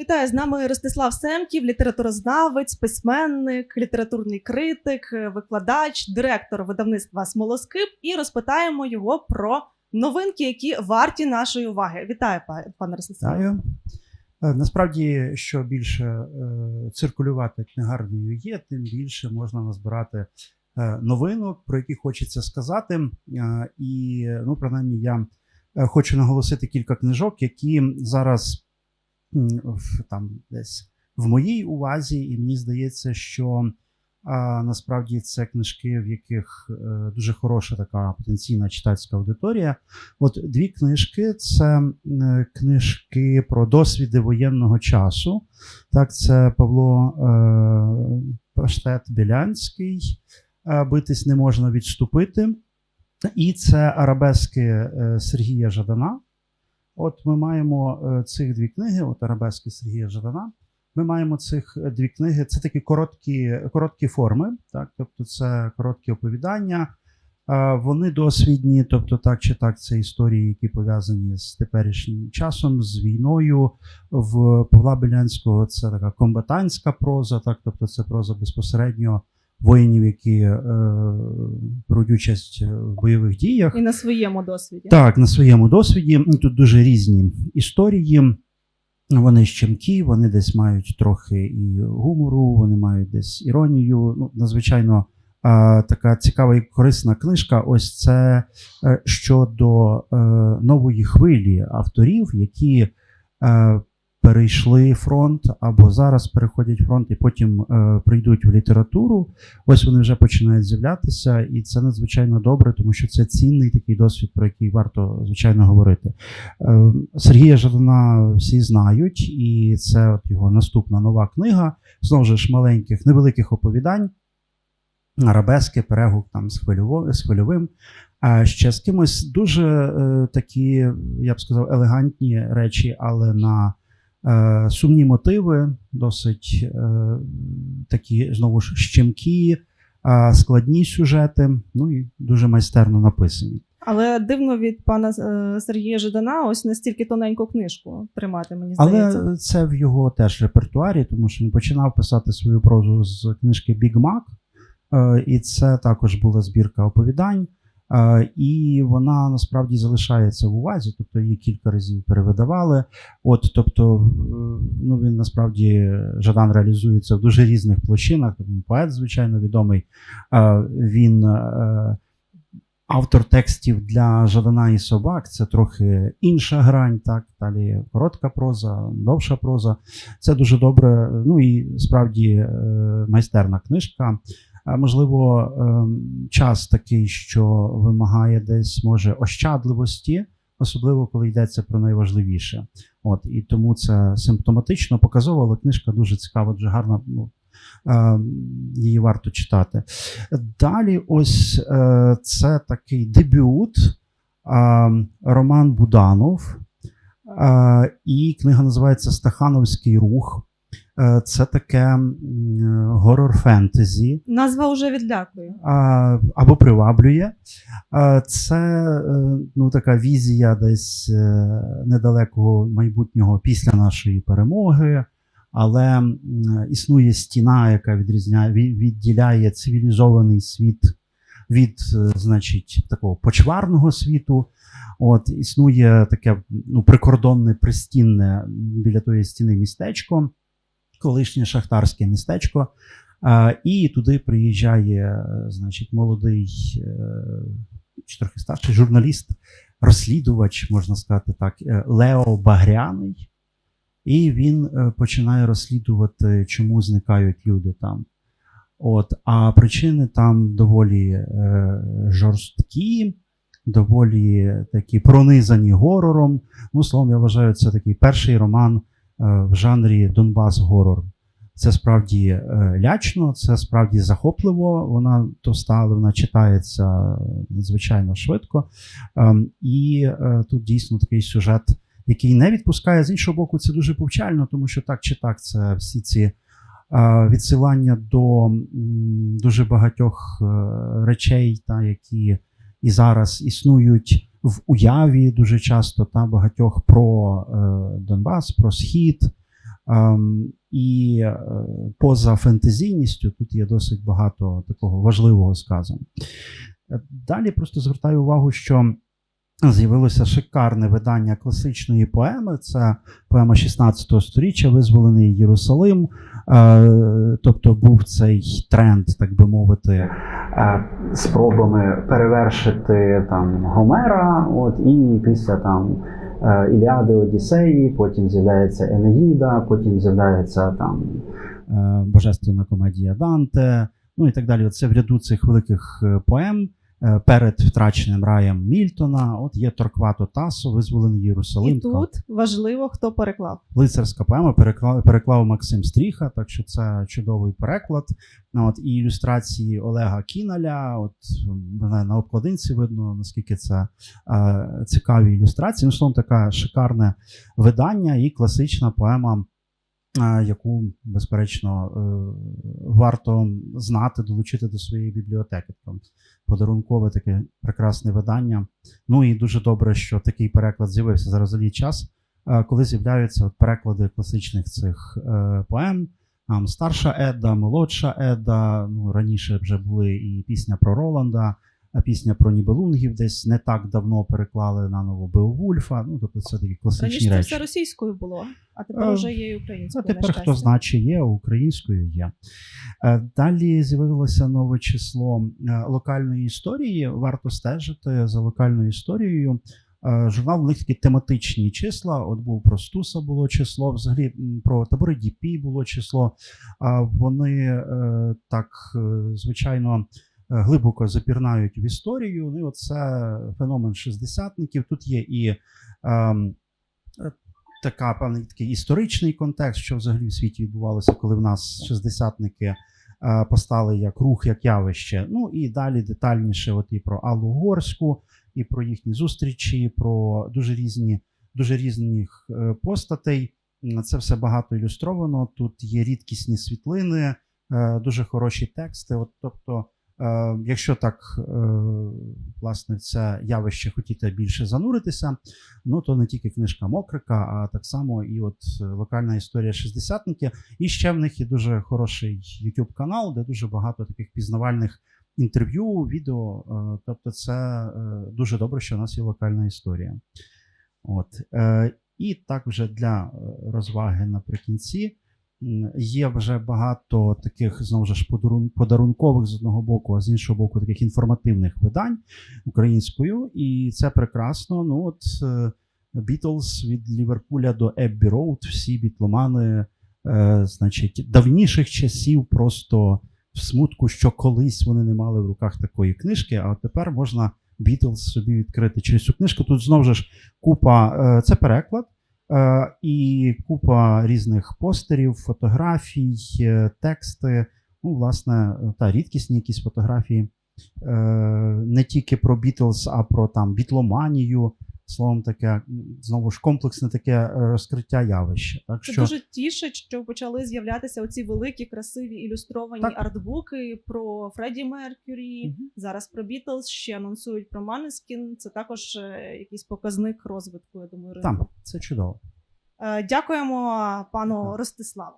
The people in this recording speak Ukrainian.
Вітаю з нами Ростислав Семків, літературознавець, письменник, літературний критик, викладач, директор видавництва Смолоскип. І розпитаємо його про новинки, які варті нашої уваги. Вітаю, па- пане Ростиславе. Е, Насправді, що більше е, циркулювати книгарнею є, тим більше можна назбирати е, новинок, про які хочеться сказати. Е, І, ну, принаймні, я е, хочу наголосити кілька книжок, які зараз в, там десь в моїй увазі, і мені здається, що а, насправді це книжки, в яких е, дуже хороша така потенційна читацька аудиторія. От дві книжки це е, книжки про досвіди воєнного часу. Так, це Павло е, Паштет Білянський. Битись не можна відступити. І це арабески е, Сергія Жадана. От ми маємо е, цих дві книги, от арабески Сергія Жадана. Ми маємо цих е, дві книги. Це такі короткі, короткі форми, так, тобто це короткі оповідання. Е, Вони досвідні, тобто так чи так, це історії, які пов'язані з теперішнім часом, з війною. В Павла Белянського це така комбатантська проза, так, тобто це проза безпосередньо воїнів, які е, беруть участь в бойових діях. І на своєму досвіді. Так, на своєму досвіді. Тут дуже різні історії. Вони щемкі, вони десь мають трохи і гумору, вони мають десь іронію. Ну, надзвичайно а, така цікава і корисна книжка. Ось це е, щодо е, нової хвилі авторів, які е, перейшли фронт або зараз переходять фронт і потім е, прийдуть в літературу. Ось вони вже починають з'являтися, і це надзвичайно добре, тому що це цінний такий досвід, про який варто звичайно говорити. Е, Сергія Жадана всі знають, і це от його наступна нова книга. Знову ж маленьких, невеликих оповідань. Арабески, перегук там з, хвильовим. А ще з кимось дуже е, такі, я б сказав, елегантні речі, але на сумні мотиви, досить е, такі, знову ж, щемкі, е, складні сюжети, ну і дуже майстерно написані. Але дивно від пана е, Сергія Жидана ось настільки тоненьку книжку тримати, мені здається. Але це в його теж репертуарі, тому що він починав писати свою прозу з книжки Біг Мак, е, і це також була збірка оповідань. Е, І вона насправді залишається в увазі, тобто її кілька разів перевидавали. От, тобто, е, ну він насправді Жадан реалізується в дуже різних площинах. Тобто Він поет, звичайно, відомий. Е, Він автор текстів для Жадана і собак. Це трохи інша грань, так далі коротка проза, довша проза. Це дуже добре. Ну і справді майстерна книжка. Можливо, ем, час такий, що вимагає десь може ощадливості, особливо коли йдеться про найважливіше. От і тому це симптоматично показово, але книжка дуже цікава, дуже гарна. Ну, ем, її варто читати. Далі, ось е, це такий дебют, е, Роман Буданов. Е, і книга називається Стахановський рух. Е, Це таке горор фентезі Назва вже відлякує. або приваблює. Це е, ну, така візія десь е, недалекого майбутнього після нашої перемоги, але існує стіна, яка відрізняє, відділяє цивілізований світ від, е, значить, такого почварного світу. От існує таке ну, прикордонне пристінне біля тої стіни містечко, колишнє шахтарське містечко. І туди приїжджає, е, значить, молодий, е, чи трохи старший журналіст, розслідувач, можна сказати так, е, Лео Багряний. І він починає розслідувати, чому зникають люди там. От, а причини там доволі жорсткі, доволі такі пронизані горором. Ну, словом, я вважаю, це такий перший роман в жанрі Донбас горор. Це справді е, лячно, це справді захопливо. Вона товста, але вона читається надзвичайно швидко. Ем, І е, тут дійсно такий сюжет, який не відпускає. З іншого боку, це дуже повчально, тому що так чи так, це всі ці е, відсилання до дуже багатьох е, речей, та, які і зараз існують в уяві дуже часто та багатьох про е, Донбас, про Схід. Ем, і е, поза фентезійністю тут є досить багато такого важливого сказу. Е, Далі просто звертаю увагу, що з'явилося шикарне видання класичної поеми. Це поема 16 століття, Визволений Єрусалим. Тобто був цей тренд, так би мовити, спробами перевершити там Гомера, от і після там е, Іліади Одіссеї, потім з'являється Енеїда, потім з'являється там е, Божественна комедія Данте, ну і так далі. Це в ряду цих великих е, поем. Е, Перед втраченим раєм Мільтона, от є Торквато Тасо, визволений Єрусалим. І тут важливо, хто переклав. Лицарська поема переклав, переклав Максим Стріха, так що це чудовий переклад. Ну, От, і ілюстрації Олега Кіналя. От мене на обкладинці видно, наскільки це е, цікаві ілюстрації. Ну, словом, таке шикарне видання і класична поема. Е, Яку, безперечно, е, варто знати, долучити до своєї бібліотеки. Подарункове таке прекрасне видання. Ну і дуже добре, що такий переклад з'явився зараз взагалі час е, коли з'являються от переклади класичних цих поем. Там старша Едда, молодша Едда. Ну, раніше вже були і пісня про Роланда, пісня про Нібелунгів десь не так давно переклали на ново Беовульфа. Ну, тобто це такі класичні Раніше це речі. все російською було, а тепер Е, вже є і А тепер хто значить є, українською є. Е, Далі з'явилося нове число е, локальної історії. Варто стежити за локальною історією. Журнал у них такі тематичні числа. От був про Стуса було число, взагалі про табори ДІПІ було число. А Вони так, звичайно, глибоко запірнають в історію. Ну, і оце феномен шістдесятників. Тут є і ем, е, така певний такий історичний контекст, що взагалі в світі відбувалося, коли в нас шістдесятники е, постали як рух, як явище. Ну і далі детальніше, от і про Аллу Горську, і про їхні зустрічі, про дуже різні, дуже різних е, постатей. Це все багато ілюстровано. Тут є рідкісні світлини, е, дуже хороші тексти. От, тобто, е, якщо так е, власне це явище хотіти більше зануритися, ну то не тільки книжка Мокрика, а так само і от е, локальна історія шістдесятники. І ще в них є дуже хороший YouTube канал, де дуже багато таких пізнавальних інтерв'ю, відео. Е, Тобто, це е, дуже добре, що у нас є локальна історія. От. Е, І так вже для е, розваги наприкінці. Є вже багато таких знову ж подарун- подарункових з одного боку, а з іншого боку, таких інформативних видань українською, і це прекрасно. Ну от Бітлз від Ліверпуля до Еббі Роуд, всі бітломани, е, значить, давніших часів просто в смутку, що колись вони не мали в руках такої книжки, а тепер можна Бітлз собі відкрити через цю книжку. Тут знову ж купа, е, це переклад. Е, І купа різних постерів, фотографій, е, тексти. Ну, власне, та рідкісні якісь фотографії. Е, Не тільки про Бітлз, а про там бітломанію. Словом, таке знову ж комплексне таке е, розкриття явища. Так Це що дуже тішить, що почали з'являтися оці великі, красиві ілюстровані Так. артбуки про Фредді Меркюрі. Мгм. Зараз про Бітлз, ще анонсують про Манескін. Це також е, якийсь показник розвитку, я думаю, ринку. там це чудово. Е, Дякуємо пану Ростиславу.